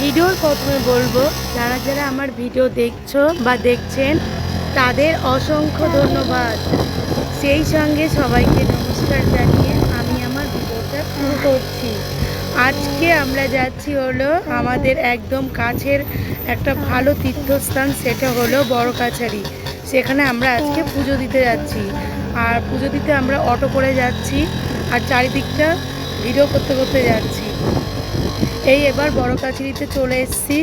ভিডিওর প্রথমে বলব, যারা যারা আমার ভিডিও দেখছ বা দেখছেন, তাদের অসংখ্য ধন্যবাদ। সেই সঙ্গে সবাইকে নমস্কার জানিয়ে আমি আমার ভিডিওটা শুরু করছি। আজকে আমরা যাচ্ছি হলো আমাদের একদম কাছের একটা ভালো তীর্থস্থান, সেটা হলো বড় কাছারি সেখানে আমরা আজকে পুজো দিতে যাচ্ছি। আর পুজো দিতে আমরা অটো করে যাচ্ছি আর চারিদিকটা ভিডিও করতে করতে যাচ্ছি। এই এবার বড় কাছারিতে চলে এসেছি।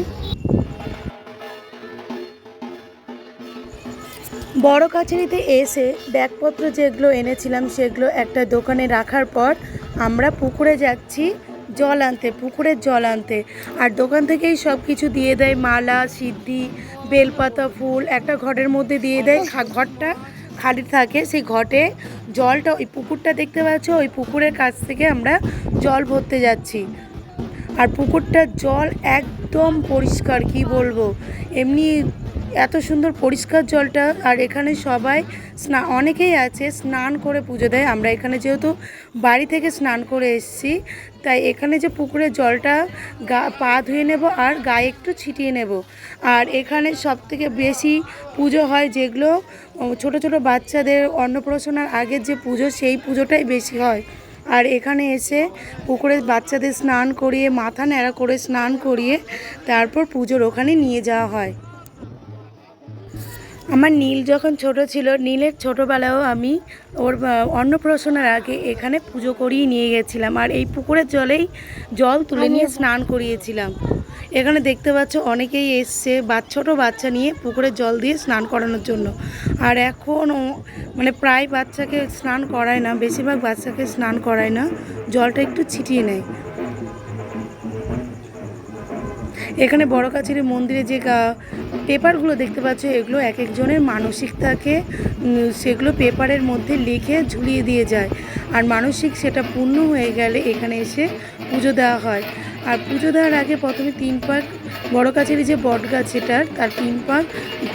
বড় কাছারিতে এসে ব্যাগপত্র যেগুলো এনেছিলাম সেগুলো একটা দোকানে রাখার পর আমরা পুকুরে যাচ্ছি জল আনতে পুকুরের জল আনতে। আর দোকান থেকেই সব কিছু দিয়ে দেয়, মালা, সিদ্ধি, বেলপাতা, ফুল, একটা ঘটের মধ্যে দিয়ে দেয়। ঘরটা খালি থাকে, সেই ঘটে জলটা ওই পুকুরটা দেখতে পাচ্ছ? ওই পুকুরের কাছ থেকে আমরা জল ভরতে যাচ্ছি। আর পুকুরটার জল একদম পরিষ্কার, কি বলব? এমনি এত সুন্দর পরিষ্কার জলটা, আর এখানে সবাই স্না, অনেকেই আছে স্নান করে পুজো দেয়। আমরা এখানে যেহেতু বাড়ি থেকে স্নান করে এসেছি, তাই এখানে যে পুকুরের জলটা গা, পা ধুয়ে নেব আর গায়ে একটু ছিটিয়ে নেব। আর এখানে সব থেকে বেশি পুজো হয় যেগুলো ছোট ছোট বাচ্চাদের অন্নপ্রাশনার আগের যে পুজো, সেই পুজোটাই বেশি হয়। আর এখানে এসে পুকুরের বাচ্চাদের স্নান করিয়ে, মাথা ন্যাড়া করে স্নান করিয়ে তারপর পুজোর ওখানে নিয়ে যাওয়া হয়। আমার নীল যখন ছোট ছিল নীলের ছোটোবেলাও আমি ওর অন্নপ্রাশনের আগে এখানে পুজো করিয়ে নিয়ে গেছিলাম। আর এই পুকুরের জলেই জল তুলে নিয়ে স্নান করিয়েছিলাম। এখানে দেখতে পাচ্ছ অনেকেই এসছে বা ছোটো বাচ্চা নিয়ে পুকুরের জল দিয়ে স্নান করানোর জন্য। আর এখন মানে প্রায় বাচ্চাকে স্নান করায় না বেশিরভাগ বাচ্চাকে স্নান করায় না জলটা একটু ছিটিয়ে নেয়। এখানে বড় কাছারি মন্দিরে যে গা- পেপারগুলো দেখতে পাচ্ছ এগুলো এক একজনের মানসিক থাকে। সেগুলো পেপারের মধ্যে লিখে ঝুলিয়ে দিয়ে যায়। আর মানসিক সেটা পূর্ণ হয়ে গেলে এখানে এসে পুজো দেওয়া হয়। আর পুজো দেওয়ার আগে প্রথমে তিন পাক বড় কাছারি যে বট গাছ এটার তার তিন পাক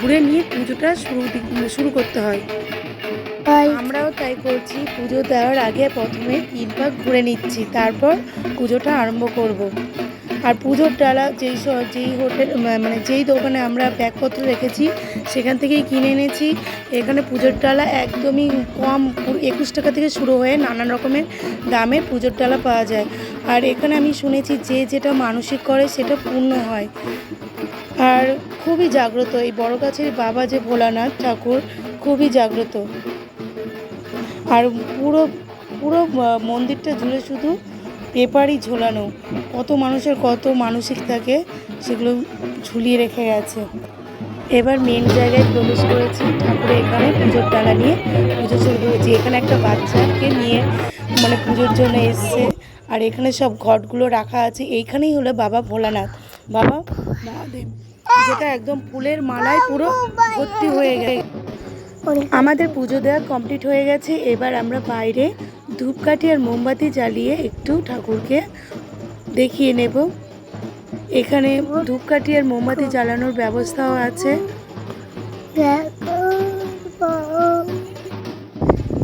ঘুরে নিয়ে পুজোটা শুরু শুরু করতে হয়। আমরাও তাই করছি পুজো দেওয়ার আগে প্রথমে তিন পাক ঘুরে নিচ্ছি তারপর পুজোটা আরম্ভ করব। আর পুজোর ডালা যেই যেই হোটেল মানে যেই দোকানে আমরা ব্যাগপত্র রেখেছি, সেখান থেকেই কিনে এনেছি। এখানে পুজোর ডালা একদমই কম একুশ টাকা থেকে শুরু হয়ে নানান রকমের দামে পুজোর ডালা পাওয়া যায়। আর এখানে আমি শুনেছি যে যেটা মানসিক করে সেটা পূর্ণ হয়। আর খুবই জাগ্রত, এই বড় গাছের বাবা যে ভোলানাথ ঠাকুর, খুবই জাগ্রত। আর পুরো পুরো মন্দিরটা জুড়ে শুধু পেপারই ঝোলানো। কত মানুষের কত মানসিক থাকে, সেগুলো ঝুলিয়ে রেখে গেছে। এবার মেন জায়গায় প্রবেশ করেছি ঠাকুরের এখানে পুজোর ডালা নিয়ে। পুজো শুরু করেছি। এখানে একটা বাচ্চাকে নিয়ে মানে পুজোর জন্য এসছে। আর এখানে সব ঘটগুলো রাখা আছে। এইখানেই হলো বাবা ভোলানাথ। বাবা, মহাদেব, যেটা একদম ফুলের মালায় পুরো ভর্তি হয়ে গেছে। আমাদের পুজো দেওয়া কমপ্লিট হয়ে গেছে। এবার আমরা বাইরে ধূপকাঠি আর মোমবাতি জ্বালিয়ে একটু ঠাকুরকে দেখিয়ে নেব। এখানে ধূপকাঠি আর মোমবাতি জ্বালানোর ব্যবস্থাও আছে।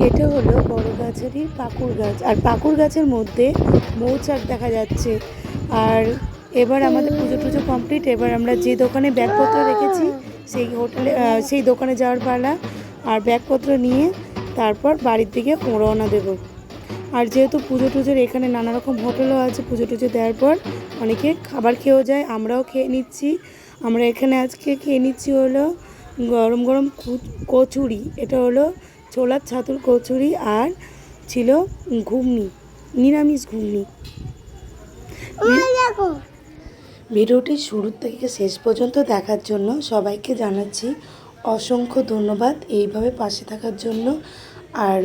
এটা হলো বড় গাছেরই পাকুর গাছ। আর পাকুর গাছের মধ্যে মৌচাক দেখা যাচ্ছে। আর এবার আমাদের পুজো টুজো কমপ্লিট এবার আমরা যে দোকানে ব্যাগপত্র রেখেছি, সেই হোটেলে সেই দোকানে যাওয়ার পালা। আর ব্যাগপত্র নিয়ে তারপর বাড়ির দিকে রওনা দেবো। আর যেহেতু পুজো টুজোর এখানে নানা রকম হোটেলও আছে পুজো টুজো দেওয়ার পর অনেকে খাবার খেয়েও যায় আমরাও খেয়ে নিচ্ছি। আমরা এখানে আজকে খেয়ে নিচ্ছি হলো গরম গরম কচুরি। এটা হলো ছোলার ছাতুর কচুরি আর ছিল ঘুগনি নিরামিষ ঘুগনি। ভিডিওটি শুরু থেকে শেষ পর্যন্ত দেখার জন্য সবাইকে জানাচ্ছি অসংখ্য ধন্যবাদ এইভাবে পাশে থাকার জন্য। আর